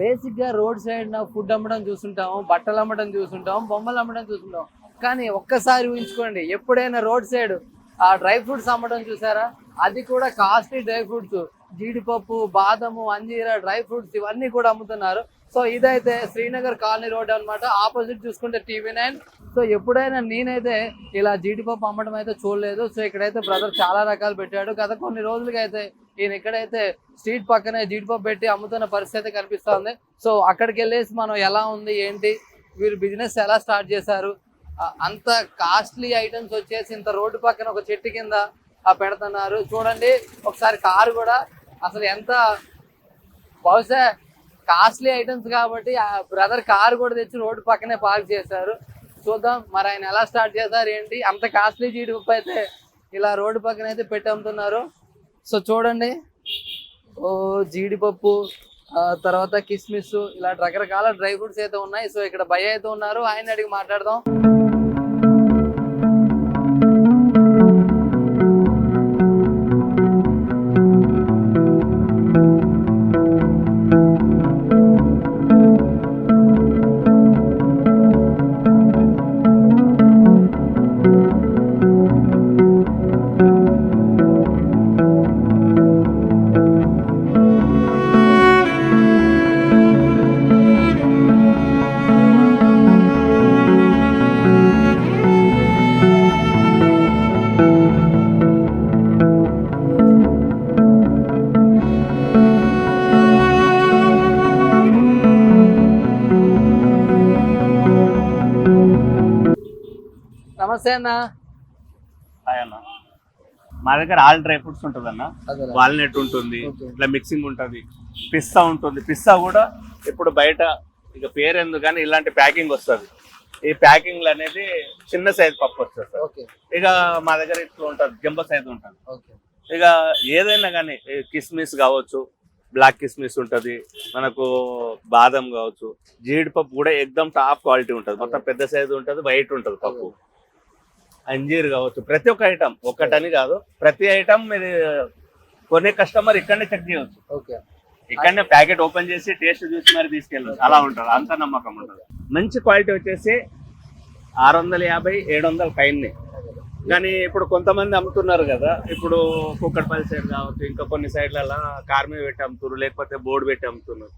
బేసిక్గా road side food అమ్మడం చూస్తుంటాం బట్టలు అమ్మడం చూస్తుంటాం బొమ్మలు అమ్మడం చూస్తుంటాం కానీ ఒక్కసారి ఊహించుకోండి ఎప్పుడైనా రోడ్ సైడ్ ఆ డ్రై ఫ్రూట్స్ అమ్మడం చూసారా? అది కూడా కాస్ట్లీ డ్రై ఫ్రూట్స్. జీడిపప్పు బాదము అంజీరా డ్రై ఫ్రూట్స్ ఇవన్నీ కూడా అమ్ముతున్నారు. సో ఇదైతే శ్రీనగర్ కాలనీ రోడ్ అన్నమాట. ఆపోజిట్ చూసుకుంటే టీవీ నైన్. సో ఎప్పుడైనా నేనైతే ఇలా జీడిపప్పు అమ్మడం అయితే చూడలేదు. సో ఇక్కడైతే బ్రదర్ చాలా రకాలు పెట్టాడు. గత కొన్ని రోజులకైతే అయితే ఈయన ఎక్కడైతే స్ట్రీట్ పక్కనే జీడిపప్పు పెట్టి అమ్ముతున్న పరిస్థితి కనిపిస్తుంది. సో అక్కడికి వెళ్ళేసి మనం ఎలా ఉంది ఏంటి వీరు బిజినెస్ ఎలా స్టార్ట్ చేశారు అంత కాస్ట్లీ ఐటమ్స్ వచ్చేసి ఇంత రోడ్డు పక్కన ఒక చెట్టు కింద ఆ, పెడుతున్నారు. చూడండి ఒకసారి కారు కూడా అసలు ఎంత బహుశా కాస్ట్లీ ఐటమ్స్ కాబట్టి ఆ బ్రదర్ కారు కూడా తెచ్చి రోడ్డు పక్కనే పార్క్ చేశారు. చూద్దాం మరి ఆయన ఎలా స్టార్ట్ చేశారు ఏంటి అంత కాస్ట్లీ జీడిపప్పు అయితే ఇలా రోడ్డు పక్కన అయితే పెట్టి అమ్ముతున్నారు. సో చూడండి. ఓ జీడిపప్పు ఆ, తర్వాత కిస్మిస్ ఇలా రకరకాల డ్రై ఫ్రూట్స్ అయితే ఉన్నాయి. సో ఇక్కడ భయ అయితే ఉన్నారు. ఆయన అడిగి మాట్లాడదాం. నమస్తే అన్న. హాయ్ అన్న. మా దగ్గర ఆల్ డ్రై ఫ్రూట్స్ ఉంటుంది అన్న వాల్నట్ ఉంటుంది. ఇట్లా మిక్సింగ్ ఉంటుంది పిస్తా ఉంటుంది. పిస్తా కూడా ఇప్పుడు బయట ఇక పేరెందు కానీ ఇలాంటి ప్యాకింగ్ వస్తుంది. ఈ ప్యాకింగ్ అనేది చిన్న సైజ్ పప్పు వస్తుంది ఇక మా దగ్గర ఇట్లా ఉంటుంది జంబో సైజ్ ఉంటుంది. ఇక ఏదైనా కానీ కిస్మిస్ కావచ్చు బ్లాక్ కిస్మిస్ ఉంటుంది మనకు బాదం కావచ్చు జీడిపప్పు కూడా ఎక్దమ్ టాప్ క్వాలిటీ ఉంటుంది. మొత్తం పెద్ద సైజు ఉంటుంది వైట్ ఉంటుంది పప్పు. అంజీర్ కావచ్చు. ప్రతి ఒక్క ఐటమ్ ఒక్కటని కాదు. ప్రతి ఐటమ్ మీరు కొనే కస్టమర్ ఇక్కడనే చెక్ చేయవచ్చు. ఓకే. ఇక్కడనే ప్యాకెట్ ఓపెన్ చేసి టేస్ట్ చూసి మరి తీసుకెళ్ళచ్చు. అలా ఉంటుంది. అంత నమ్మకం ఉంటుంది మంచి క్వాలిటీ వచ్చేసి ఆరు వందల యాభై ఏడు వందల పైన కానీ ఇప్పుడు కొంతమంది అమ్ముతున్నారు కదా. ఇప్పుడు కుక్కడపల్లి సైడ్ కావచ్చు ఇంకా కొన్ని సైడ్లలో కార్ మీద పెట్టి అమ్ముతున్నారు. లేకపోతే బోర్డు పెట్టి అమ్ముతున్నారు.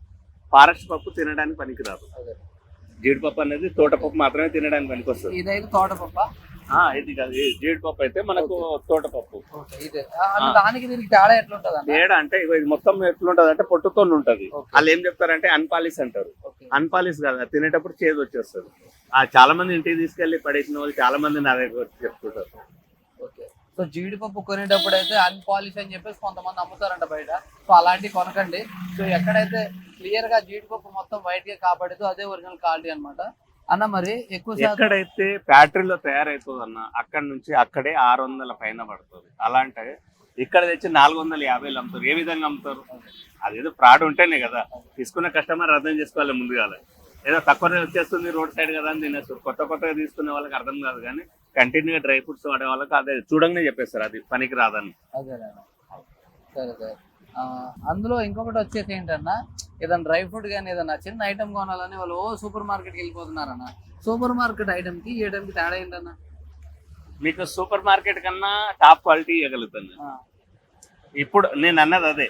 ఫారెస్ట్ పప్పు తినడానికి పనికిరాదు. జీడిపప్పు అనేది తోటపప్పు మాత్రమే తినడానికి పనికొస్తుంది. ఇదైతే తోటపప్ప? ఇది కాదు జీడిపప్పు అయితే మనకు తోటపప్పు. దానికి దీనికి తేడా ఎట్లుంటది అన్న తేడా అంటే ఇది మొత్తం ఎట్లుంటది అంటే పొట్టుతో ఉంటది. వాళ్ళు ఏం చెప్తారంటే అన్పాలిస్ అంటారు. అన్పాలిస్ కాదు తినేటప్పుడు చేదు వచ్చేస్తుంది. ఆ చాలా మంది ఇంటికి తీసుకెళ్ళి పడేసిన వాళ్ళు చాలా మంది నా దగ్గర చెప్తుంటారు. ఓకే. సో జీడిపప్పు కొనేటప్పుడు అయితే అన్పాలిష్ అని చెప్పేసి కొంతమంది అమ్ముతారంట బయట. సో అలాంటివి కొనకండి. సో ఎక్కడైతే క్లియర్గా జీడిపప్పు మొత్తం వైట్గా కాపాడుతూ అదే ఒరిజినల్ క్వాలిటీ అన్నమాట. అన్న మరి ఎక్కువ ఎక్కడైతే ఫ్యాక్టరీలో తయారైతుంది అన్న అక్కడ నుంచి అక్కడే ఆరు వందల పైన పడుతుంది. అలాంటి ఇక్కడ తెచ్చి నాలుగు వందల యాభైలు అమ్ముతారు. ఏ విధంగా అమ్ముతారు? అదేదో ఫ్రాడ్ ఉంటేనే కదా. తీసుకున్న కస్టమర్ అర్థం చేసుకోవాలి ముందుగా ఏదో తక్కువ వచ్చేస్తుంది రోడ్ సైడ్ కదా అని తినేస్తారు. కొత్త కొత్తగా తీసుకునే వాళ్ళకి అర్థం కాదు కానీ కంటిన్యూగా డ్రై ఫ్రూట్స్ వాడే వాళ్ళకి అదే. చూడంగానే చెప్పేస్తారు అది పనికి రాదని. సరే సరే. అందులో ఇంకొకటి వచ్చేసి ఏంటన్నా ఏదైనా డ్రై ఫ్రూట్ కానీ ఏదైనా చిన్న ఐటమ్ కొనాలని వాళ్ళు ఓ సూపర్ మార్కెట్కి వెళ్ళిపోతున్నారన్న. సూపర్ మార్కెట్ ఐటమ్కి ఈ ఐటమ్కి తేడా ఏంటన్నా? మీకు సూపర్ మార్కెట్ కన్నా టాప్ క్వాలిటీ ఇవ్వగలుగుతుంది ఇప్పుడు నేను అన్నది అదే.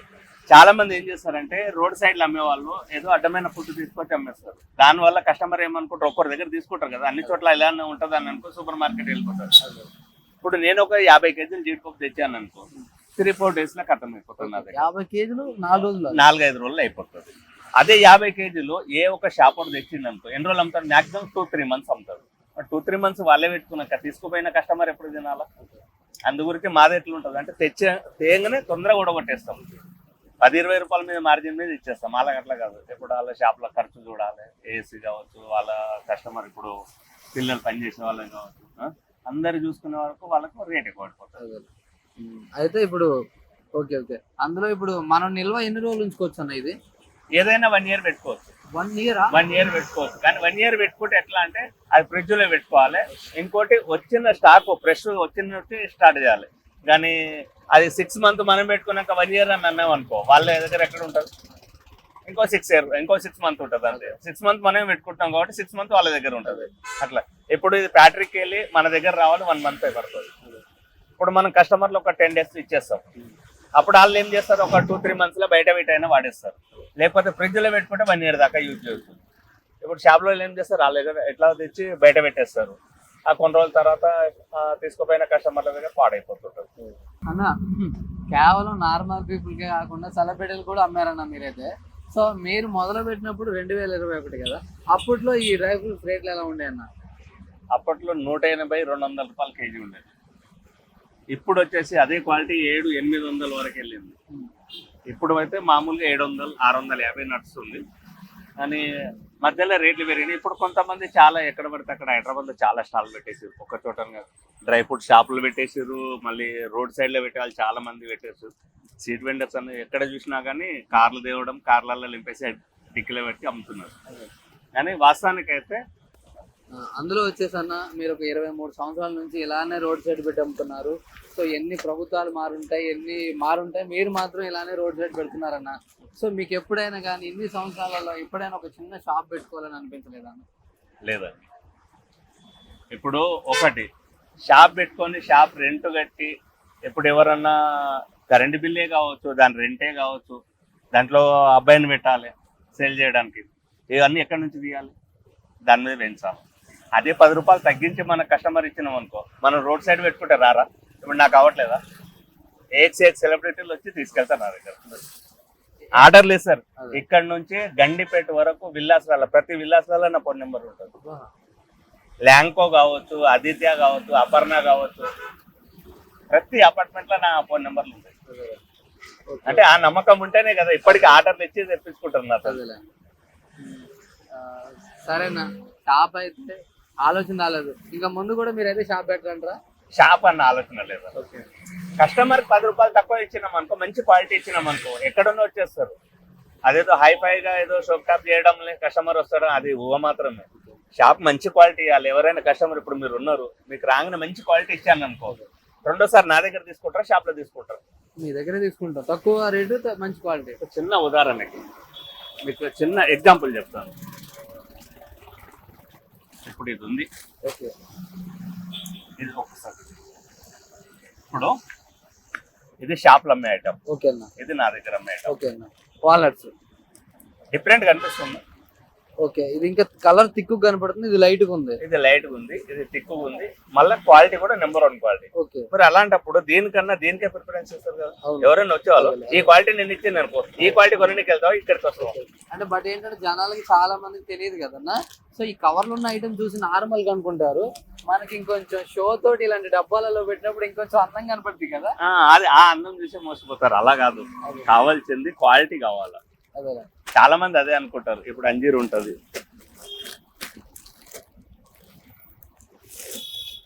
చాలా మంది ఏం చేస్తారంటే రోడ్ సైడ్లో అమ్మే వాళ్ళు ఏదో అడ్డమైన ఫుడ్ తీసుకొచ్చి అమ్మేస్తారు. దాని వల్ల కస్టమర్ ఏమనుకుంటారు ఒక్కరి దగ్గర తీసుకుంటారు కదా అన్ని చోట్ల ఇలానే ఉంటుంది అని అనుకో సూపర్ మార్కెట్ వెళ్ళిపోతారు. ఇప్పుడు నేను ఒక యాభై కేజీలు జీడిపప్పు తెచ్చాను అనుకో త్రీ ఫోర్ డేస్లో ఖతం అయిపోతుంది యాభై కేజీలు నాలుగు రోజులు నాలుగైదు రోజులు అయిపోతుంది. అదే యాభై కేజీలు ఏ ఒక షాప్ తెచ్చింది అనుకో ఎన్ని రోజులు అమ్ముతారు మాక్సిమం టూ త్రీ మంత్స్ అమ్ముతారు టూ త్రీ మంత్స్ వాళ్ళే పెట్టుకున్నాక తీసుకుపోయిన కస్టమర్ ఎప్పుడు తినాలా? అందుగురికి మాది ఎట్లా ఉంటుంది అంటే తెచ్చే తేగానే తొందరగా ఊడగొట్టేస్తాం పది ఇరవై రూపాయల మీద మార్జిన్ మీద ఇచ్చేస్తాం. వాళ్ళకి అట్లా కాదు. ఇప్పుడు వాళ్ళ షాప్లో ఖర్చు చూడాలి. ఏసీ కావచ్చు వాళ్ళ కస్టమర్ ఇప్పుడు పిల్లలు పనిచేసే వాళ్ళకి కావచ్చు? అందరు చూసుకునే వరకు వాళ్ళకు రేట్ ఎక్కువ పడిపోతుంది. అయితే ఇప్పుడు ఓకే ఓకే. అందులో ఇప్పుడు మనం నిల్వ ఎన్ని రోజులు ఉంచుకోవచ్చు అన్న ఇది? ఏదైనా వన్ ఇయర్ పెట్టుకోవచ్చు. వన్ ఇయరా వన్ ఇయర్ పెట్టుకోవచ్చు. కానీ వన్ ఇయర్ పెట్టుకుంటే ఎట్లా అంటే అది ఫ్రిడ్జ్లో పెట్టుకోవాలి. ఇంకోటి వచ్చిన స్టాక్ ఫ్రెష్ వచ్చిన స్టార్ట్ చేయాలి. కానీ అది సిక్స్ మంత్ మనం పెట్టుకున్నాక వన్ ఇయర్ అని అన్నాం అనుకో. వాళ్ళ దగ్గర ఎక్కడ ఉంటుంది? ఇంకో సిక్స్ ఇయర్ ఇంకో సిక్స్ మంత్ ఉంటుంది అంతే. సిక్స్ మంత్ మనమే పెట్టుకుంటాం కాబట్టి సిక్స్ మంత్ వాళ్ళ దగ్గర ఉంటుంది. అట్లా. ఇప్పుడు ఇది ఫ్యాక్టరీకి వెళ్ళి మన దగ్గర రావాలి వన్ మంత్ పడుతుంది. ఇప్పుడు మనం కస్టమర్లు ఒక టెన్ డేస్ ఇచ్చేస్తాం. అప్పుడు వాళ్ళు ఏం చేస్తారు? ఒక టూ త్రీ మంత్స్లో బయట పెట్టైనా వాడేస్తారు. లేకపోతే ఫ్రిడ్జ్లో పెట్టుకుంటే వన్ ఇయర్ దాకా యూజ్ చేయొచ్చు ఇప్పుడు షాప్లో ఏం చేస్తారు? వాళ్ళ దగ్గర ఎట్లా తెచ్చి బయట పెట్టేస్తారు. ఆ కొన్ని రోజుల తర్వాత తీసుకుపోయిన కస్టమర్ల దగ్గర పాడైపోతుంటుంది. అన్న కేవలం నార్మల్ పీపుల్ కే కాకుండా సెలబ్రిటీలు కూడా అమ్మారన్న మీరైతే. సో మీరు మొదలు పెట్టినప్పుడు రెండు వేల ఇరవై ఒకటి కదా? అప్పట్లో ఈ డ్రై ఫ్రూట్స్ రేట్లు ఎలా ఉండే అన్న? అప్పట్లో నూట ఎనభై రెండు వందల రూపాయలు కేజీ ఉండేది. ఇప్పుడు వచ్చేసి అదే క్వాలిటీ ఏడు ఎనిమిది వందల వరకు వెళ్ళింది. ఇప్పుడు అయితే మామూలుగా ఏడు వందలు ఆరు వందల యాభై నడుస్తుంది. కానీ మధ్యలో రేట్లు పెరిగినాయి. ఇప్పుడు కొంతమంది చాలా ఎక్కడ పడితే అక్కడ హైదరాబాద్లో చాలా స్టాల్ పెట్టేసారు ఒక చోట డ్రై ఫ్రూట్ షాపులు పెట్టేసారు మళ్ళీ రోడ్ సైడ్లో పెట్టే వాళ్ళు చాలా మంది పెట్టేసారు సీట్ వెండర్స్ అన్ని ఎక్కడ చూసినా కానీ కార్లు తేవడం కార్లలో నింపేసి డిక్కిలో పెట్టి అమ్ముతున్నారు. కానీ వాస్తవానికి అయితే అందులో వచ్చేసి అన్న మీరు ఒక ఇరవై మూడు సంవత్సరాల నుంచి ఇలానే రోడ్ సైడ్ పెట్టి అమ్ముతున్నారు. సో ఎన్ని ప్రభుత్వాలు మారుంటాయి ఎన్ని మారుంటాయి మీరు మాత్రం ఇలానే రోడ్ సైడ్ పెడుతున్నారన్న. సో మీకు ఎప్పుడైనా కానీ ఇన్ని సంవత్సరాలలో ఎప్పుడైనా ఒక చిన్న షాప్ పెట్టుకోవాలని అనిపించలేదా లేదండి. ఇప్పుడు ఒకటి షాప్ పెట్టుకొని షాప్ రెంట్ కట్టి ఇప్పుడు ఎవరన్నా కరెంట్ బిల్లే కావచ్చు దాని రెంటే కావచ్చు దాంట్లో అబ్బాయిని పెట్టాలి సేల్ చేయడానికి ఇవన్నీ ఎక్కడి నుంచి తీయాలి? దాని మీద పెంచాలి. అదే పది రూపాయలు తగ్గించి మన కస్టమర్ ఇచ్చినాం అనుకో మనం రోడ్ సైడ్ పెట్టుకుంటే రారా? ఇప్పుడు నాకు అవ్వట్లేదా? ఏక్ ఏక్ సెలబ్రిటీలు వచ్చి తీసుకెళ్తారు నా దగ్గర. ఆర్డర్ లేదు సార్. ఇక్కడ నుంచి గండిపేట వరకు విల్లాసాల ప్రతి విల్లాసాల నా ఫోన్ నెంబర్ ఉంటుంది. ల్యాంకో కావచ్చు ఆదిత్య కావచ్చు అపర్ణ కావచ్చు ప్రతి అపార్ట్మెంట్లో నా ఫోన్ నెంబర్లు ఉంటాయి. అంటే ఆ నమ్మకం ఉంటేనే కదా ఇప్పటికి ఆర్డర్లు ఇచ్చి తెప్పించుకుంటారు. ఆ, సరేనా. షాప్ అయితే ఆలోచన రాలేదు. ఇంకా ముందు కూడా మీరు అయితే షాప్ పెట్టరంటారా? షాప్ అన్న ఆలోచన లేదు. కస్టమర్ పది రూపాయలు తక్కువ ఇచ్చినాం అనుకో మంచి క్వాలిటీ ఇచ్చినాం అనుకో ఎక్కడున్నా వచ్చేస్తారు. అదేదో హైఫైగా ఏదో షోప్ టాప్ చేయడం కస్టమర్ వస్తాడు? అది ఊహ మాత్రమే. షాప్ మంచి క్వాలిటీ ఇవ్వాలి. ఎవరైనా కస్టమర్ ఇప్పుడు మీరు ఉన్నారు మీకు రాగానే మంచి క్వాలిటీ ఇచ్చాను అనుకో రెండోసారి నా దగ్గర తీసుకుంటారా షాప్లో తీసుకుంటారా? మీ దగ్గర తీసుకుంటాం. తక్కువ రేటు మంచి క్వాలిటీ చిన్న ఉదాహరణకి మీకు చిన్న ఎగ్జాంపుల్ చెప్తాను. ఇప్పుడు ఇది ఉంది ఓకే. ఇది ఒకసారి ఇప్పుడు ఇది షాప్లో అమ్మే ఐటమ్ ఇది నా దగ్గర అమ్మే ఐటమ్ వాల్నట్స్ డిఫరెంట్ కనిపిస్తుంది ఓకే ఇది ఇంకా కలర్ తిక్కు కనపడుతుంది ఇది లైట్గా ఉంది. ఇది లైట్ ఉంది ఇది తిక్కుగా ఉంది. మళ్ళీ క్వాలిటీ కూడా నెంబర్ వన్ క్వాలిటీ ఓకే. మరి అలాంటప్పుడు దీనికన్నా దీనికే ప్రిఫరెన్స్ ఇస్తారు కదా. ఎవరైనా వచ్చేవాళ్ళు ఈ క్వాలిటీ నేను ఇచ్చింది అనుకో ఈ క్వాలిటీ కొనడానికి వెళ్తావు ఇక్కడికి వస్తావు? అంటే బట్ ఏంటంటే జనాలకి చాలా మందికి తెలియదు కదన్నా? సో ఈ కవర్లు ఉన్న ఐటమ్ చూసి నార్మల్గా అనుకుంటారు. మనకి ఇంకొంచెం షో తోటి ఇలాంటి డబ్బాలలో పెట్టినప్పుడు ఇంకొంచెం అందంగా కనపడుతుంది కదా? ఆ, అది ఆ అందం చూసి మోసపోతారు. అలా కాదు. కావాల్సింది క్వాలిటీ కావాలా? అదే చాలా మంది అదే అనుకుంటారు. ఇప్పుడు అంజీర్ ఉంటది.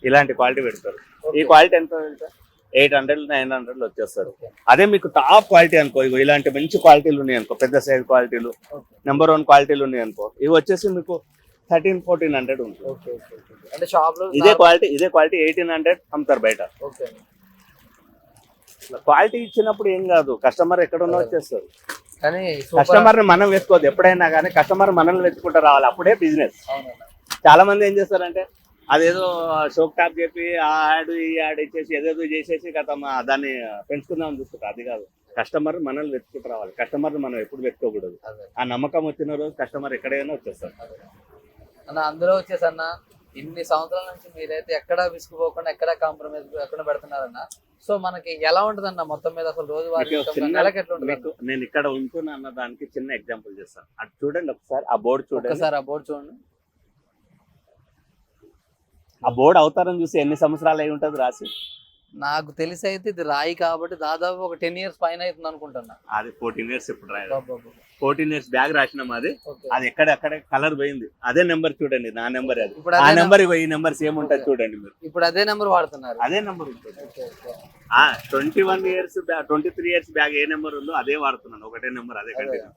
ఇలాంటి క్వాలిటీ పెడతారు. ఈ క్వాలిటీ ఎంత ఎయిట్ హండ్రెడ్ నైన్ హండ్రెడ్ వచ్చేస్తారు. అదే మీకు టాప్ క్వాలిటీ అనుకో ఇగో ఇలాంటి మంచి క్వాలిటీలు ఉన్నాయి అనుకో పెద్ద సైజ్ క్వాలిటీలు నెంబర్ వన్ క్వాలిటీలు ఉన్నాయి అనుకో ఇవి వచ్చేసి మీకు థర్టీన్ ఫోర్టీన్ హండ్రెడ్ ఉంటుంది. ఇదే క్వాలిటీ ఇదే క్వాలిటీ ఎయిటీన్ హండ్రెడ్ అమ్ముతారు బయట. క్వాలిటీ ఇచ్చినప్పుడు ఏం కాదు కస్టమర్ ఎక్కడున్నా వచ్చేస్తారు. కానీ కస్టమర్ని మనం వెతుకోవద్దు ఎప్పుడైనా కానీ కస్టమర్ మనల్ని వెతుకుంటూ రావాలి. అప్పుడే బిజినెస్ చాలా మంది ఏం చేస్తారంటే అదేదో షోక్ టాప్ చెప్పి ఆ యాడ్ ఈ యాడ్ ఇచ్చేసి ఏదేదో చేసేసి కథ దాన్ని పెంచుకుందాం చూస్తుంటారు. అది కాదు. కస్టమర్ మనల్ని వెతుకుంటూ రావాలి. కస్టమర్ మనం ఎప్పుడు వెతుకోకూడదు ఆ నమ్మకం వచ్చిన రోజు కస్టమర్ ఎక్కడైనా వచ్చేస్తారు. అన్న అందులో వచ్చేసి అన్న ఇన్ని సంవత్సరాల నుంచి మీరైతే ఎక్కడా విసుకుపోకుండా ఎక్కడా కాంప్రమైజ్ ఎక్కడ పెడుతున్నారన్న? సో మనకి ఎలా ఉంటదన్న మొత్తం మీద అసలు రోజు వారి మీకు ఒక చిన్న- నెలకి ఎట్లా ఉంటుంది మీకు నేను ఇక్కడ ఉంటున్నా అన్న దానికి చిన్న ఎగ్జాంపుల్ చేస్తాను. అటు చూడండి ఒకసారి ఆ బోర్డు చూడండి. ఒక్కసారి ఆ బోర్డు చూడండి. ఆ బోర్డు అవతారం చూసి ఎన్ని సంవత్సరాలు అయి ఉంటుంది రాసి? నాకు తెలిసి అయితే ఇది రాయి కాబట్టి దాదాపు ఒక టెన్ ఇయర్స్ పైన అవుతుంది అనుకుంటున్నా అది ఫోర్టీన్ ఇయర్స్ ఇప్పుడు బాబా ఫోర్టీన్ ఇయర్స్ బ్యాగ్ రాసినాం అది. అది ఎక్కడ అక్కడ కలర్ పోయింది. అదే నెంబర్ చూడండి నా నెంబర్ అది. ఇప్పుడు ఆ నెంబర్ ఈ నెంబర్ సేమ్ ఉంటుంది చూడండి మీరు. ఇప్పుడు అదే నెంబర్ వాడుతున్నారు. అదే number twenty one years twenty three years bag ఏ నెంబర్ ఉందో అదే వాడుతున్నాను. ఒకటే నెంబర్ అదే కంటిన్యూ.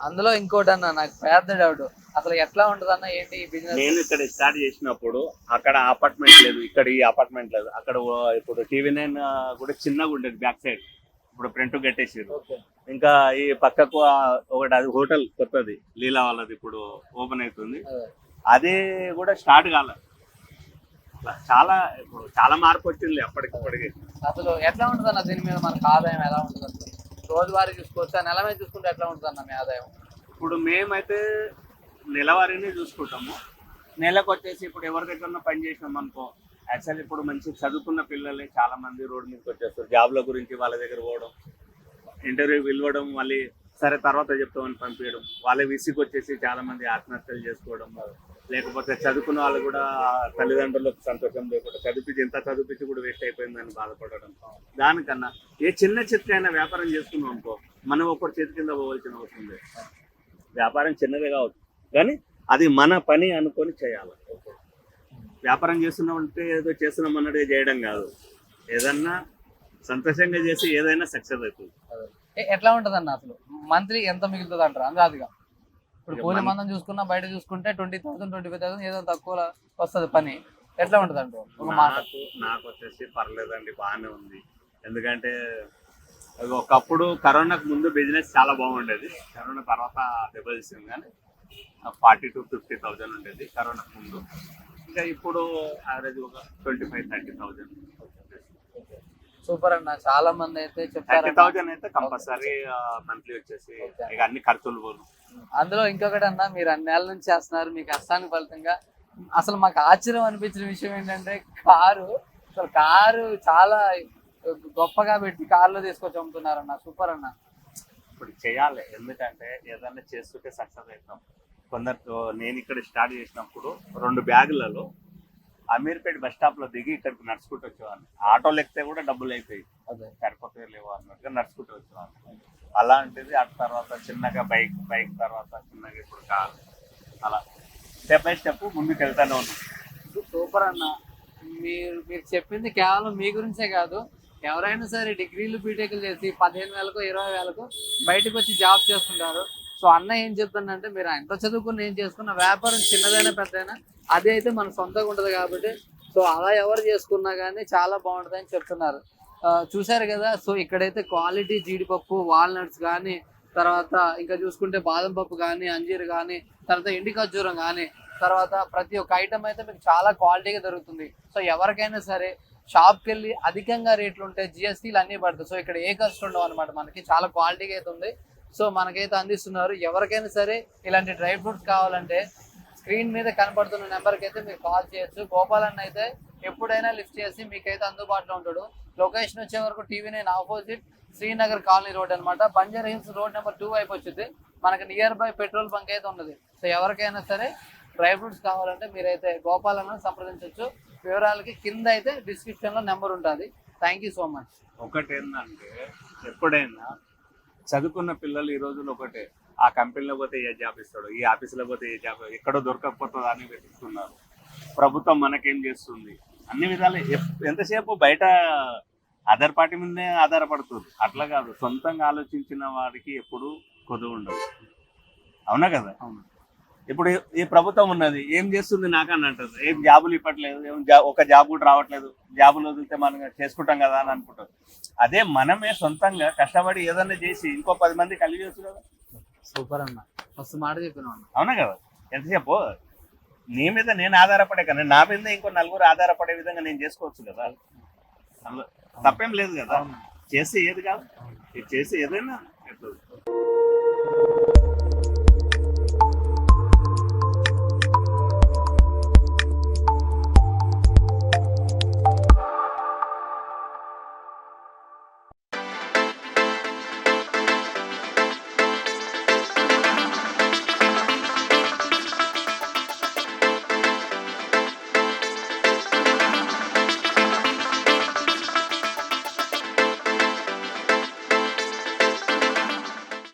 అందులో ఇంకోటి అన్న నాకు పెద్ద డౌట్ అసలు ఎట్లా ఉంటది అన్న ఏంటి ఈ బిజినెస్ నేను ఇక్కడ స్టార్ట్ చేసినప్పుడు అక్కడ అపార్ట్మెంట్ లేదు ఇక్కడ ఈ అపార్ట్మెంట్ లేదు. అక్కడ ఇప్పుడు టీవీ నైన్ కూడా చిన్నగా ఉండేది బ్యాక్ సైడ్ ఇప్పుడు ప్రింట్ కట్టేసారు ఇంకా ఈ పక్కకు ఒకటి అది హోటల్ కొత్తది లీలా వాళ్ళది ఇప్పుడు ఓపెన్ అవుతుంది అది. కూడా స్టార్ట్ కాలే. అట్లా చాలా ఇప్పుడు చాలా మార్పు వచ్చింది అప్పటికిప్పటికి. అసలు ఎట్లా ఉంటుంది అన్న దీని మీద మనకు ఆదాయం ఎలా ఉంటుంది రోజువారీ చూసుకోవచ్చా? నెల మీద చూసుకుంటే ఎట్లా ఉంటుంది అన్న మీ ఆదాయం? ఇప్పుడు మేమైతే నెలవారీనే చూసుకుంటాము. నెలకు వచ్చేసి ఇప్పుడు ఎవరి దగ్గర పని చేసినాం అనుకో యాక్చువల్ ఇప్పుడు మంచి చదువుకున్న పిల్లలే చాలా మంది రోడ్డు మీదకి వచ్చేస్తారు. జాబ్ల గురించి వాళ్ళ దగ్గర పోవడం ఇంటర్వ్యూ పిలవడం మళ్ళీ సరే తర్వాత చెప్తామని పంపించడం వాళ్ళ విసికి వచ్చేసి చాలా మంది ఆత్మహత్యలు చేసుకోవడం లేకపోతే చదువుకున్న వాళ్ళు కూడా తల్లిదండ్రులకు సంతోషం లేకుండా చదివించి ఎంత చదివించి కూడా వేస్ట్ అయిపోయిందని బాధపడడం దానికన్నా ఏ చిన్న చిత్ర అయినా వ్యాపారం చేసుకున్నాం అనుకో మనం ఒక్కటి చేతి కింద పోవాల్సిన అవసరం లేదు. వ్యాపారం చిన్నదే కావచ్చు కానీ అది మన పని అనుకొని చేయాలి. వ్యాపారం చేస్తున్నాం అంటే ఏదో చేస్తున్నాం అన్నట్టు చేయడం కాదు. ఏదన్నా సంతోషంగా చేసి ఏదైనా సక్సెస్ అవుతుంది. ఎట్లా ఉంటుంది అన్న అసలు? మంత్లీ ఎంత మిగులుతుంది అంటారు అందాదిగా ఇప్పుడు మన- మందం చూసుకున్నా బయట చూసుకుంటే twenty thousand twenty five thousand ఏదో తక్కువ వస్తుంది పని. ఎట్లా ఉంటుంది అంటారు ఒక మాట. నాకు వచ్చేసి పర్లేదండి బాగానే ఉంది. ఎందుకంటే ఒకప్పుడు కరోనాకు ముందు బిజినెస్ చాలా బాగుండేది. కరోనా తర్వాత దెబ్బతీసింది కానీ ఫార్టీ టు ఫిఫ్టీ థౌజండ్ ఉండేది కరోనాకు ముందు. ఇంకా ఇప్పుడు యావరేజ్ ఒక twenty five thirty thousand super అన్న. చాలా మంది అయితే చెప్తారు అయితే కంపల్సరీ మంత్లీ వచ్చేసి ఇక అన్ని ఖర్చులు పోను. అందులో ఇంకొకటి అన్న మీరు అన్ని నెలల నుంచి చేస్తున్నారు మీ కష్టానికి ఫలితంగా. అసలు మాకు ఆశ్చర్యం అనిపించిన విషయం ఏంటంటే కారు అసలు కారు చాలా గొప్పగా పెట్టి కారులో తీసుకొచ్చి అమ్ముతున్నారు అన్న. సూపర్ అన్న. ఇప్పుడు చేయాలి. ఎందుకంటే ఏదైనా చేస్తుంటే సక్సెస్ అవుతాం. కొందరు నేను ఇక్కడ స్టార్ట్ చేసినప్పుడు రెండు బ్యాగులలో అమీర్పేట బస్ స్టాప్లో దిగి ఇక్కడికి నడుచుకుంటూ వచ్చేవాడిని. ఆటోలు ఎక్కితే కూడా డబ్బులు అయిపోయి. అదే. సరిపోతే లేవు అన్నట్టుగా నడుచుకుంటూ వచ్చేవాడిని. అలాంటిది ఆ తర్వాత చిన్నగా బైక్ బైక్ తర్వాత చిన్నగా ఇప్పుడు కార్. అలా. స్టెప్ బై స్టెప్ ముందుకు వెళ్తానే ఉన్నాం. సూపర్ అన్న. మీరు మీరు చెప్పింది కేవలం మీ గురించే కాదు. ఎవరైనా సరే డిగ్రీలు బీటెక్లు చేసి పదిహేను వేలకు ఇరవై వేలకు బయటకు వచ్చి జాబ్ చేస్తుంటారు. సో అన్న ఏం చెప్తానంటే మీరు ఎంత చదువుకుని ఏం చేసుకున్న వ్యాపారం చిన్నదైనా పెద్దదైనా అది అయితే మన సొంతంగా ఉంటుంది కాబట్టి సో అలా ఎవరు చేసుకున్నా కానీ చాలా బాగుంటుంది అని చెప్తున్నారు చూశారు కదా సో ఇక్కడైతే క్వాలిటీ జీడిపప్పు వాల్నట్స్ కానీ తర్వాత ఇంకా చూసుకుంటే బాదం పప్పు కానీ అంజీరు కానీ తర్వాత ఎండి ఖర్జూరం కానీ తర్వాత ప్రతి ఒక్క ఐటమ్ అయితే మీకు చాలా క్వాలిటీగా దొరుకుతుంది. సో ఎవరికైనా సరే షాప్కి వెళ్ళి అధికంగా రేట్లు ఉంటాయి జిఎస్టీలు అన్నీ పడతాయి. సో ఇక్కడ ఏ ఖర్చు ఉండవు అనమాట మనకి చాలా క్వాలిటీగా అయితే ఉంది. సో మనకైతే అందిస్తున్నారు. ఎవరికైనా సరే ఇలాంటి డ్రై ఫ్రూట్స్ కావాలంటే స్క్రీన్ మీద కనపడుతున్న నెంబర్కి అయితే మీరు కాల్ చేయొచ్చు. గోపాలన్న అయితే ఎప్పుడైనా లిఫ్ట్ చేసి మీకైతే అందుబాటులో ఉంటాడు. లొకేషన్ వచ్చే వరకు TV nine opposite Srinagar colony road అనమాట Banjara hills road number two వైపు వచ్చింది. మనకి నియర్ బై పెట్రోల్ బంక్ అయితే ఉన్నది. సో ఎవరికైనా సరే డ్రై ఫ్రూట్స్ కావాలంటే మీరైతే గోపాలన్న సంప్రదించవచ్చు వివరాలకి కింద అయితే డిస్క్రిప్షన్లో నెంబర్ ఉంటుంది. Thank you so much. ఒకటి ఏంటంటే ఎప్పుడైనా చదువుకున్న పిల్లలు ఈ రోజుల్లో ఒకటే. ఆ కంపెనీలో పోతే ఏ జాబ్ ఇస్తాడు ఈ ఆఫీసులో పోతే ఏ జాబ్ ఎక్కడో దొరకకపోతుందా అని వెతుకుతున్నారు. ప్రభుత్వం మనకేం చేస్తుంది? అన్ని విధాలు. ఎంతసేపు బయట అదర్ పార్టీ మీదనే ఆధారపడుతుంది. అట్లా కాదు. సొంతంగా ఆలోచించిన వాడికి ఎప్పుడు కొదువు ఉండదు. అవునా కదా? అవును. ఇప్పుడు ఈ ప్రభుత్వం ఉన్నది ఏం చేస్తుంది నాకని అంటుంది ఏం జాబులు ఇవ్వట్లేదు ఏం ఒక జాబ్ కూడా రావట్లేదు జాబులు వదిలితే మనం చేసుకుంటాం కదా అని అనుకుంటారు. అదే మనమే సొంతంగా కష్టపడి ఏదన్నా చేసి ఇంకో పది మంది కలిగి కదా. సూపర్ అన్న. మస్తు మాట చెప్పినావు అన్న. అవునా కదా? ఎంతసేపు? నీ మీద నేను ఆధారపడే కానీ నా మీద ఇంకో నలుగురు ఆధారపడే విధంగా నేను చేసుకోవచ్చు కదా? తప్పేం లేదు కదా. చేసి ఏది కాదు. ఇది చేసి ఏదైనా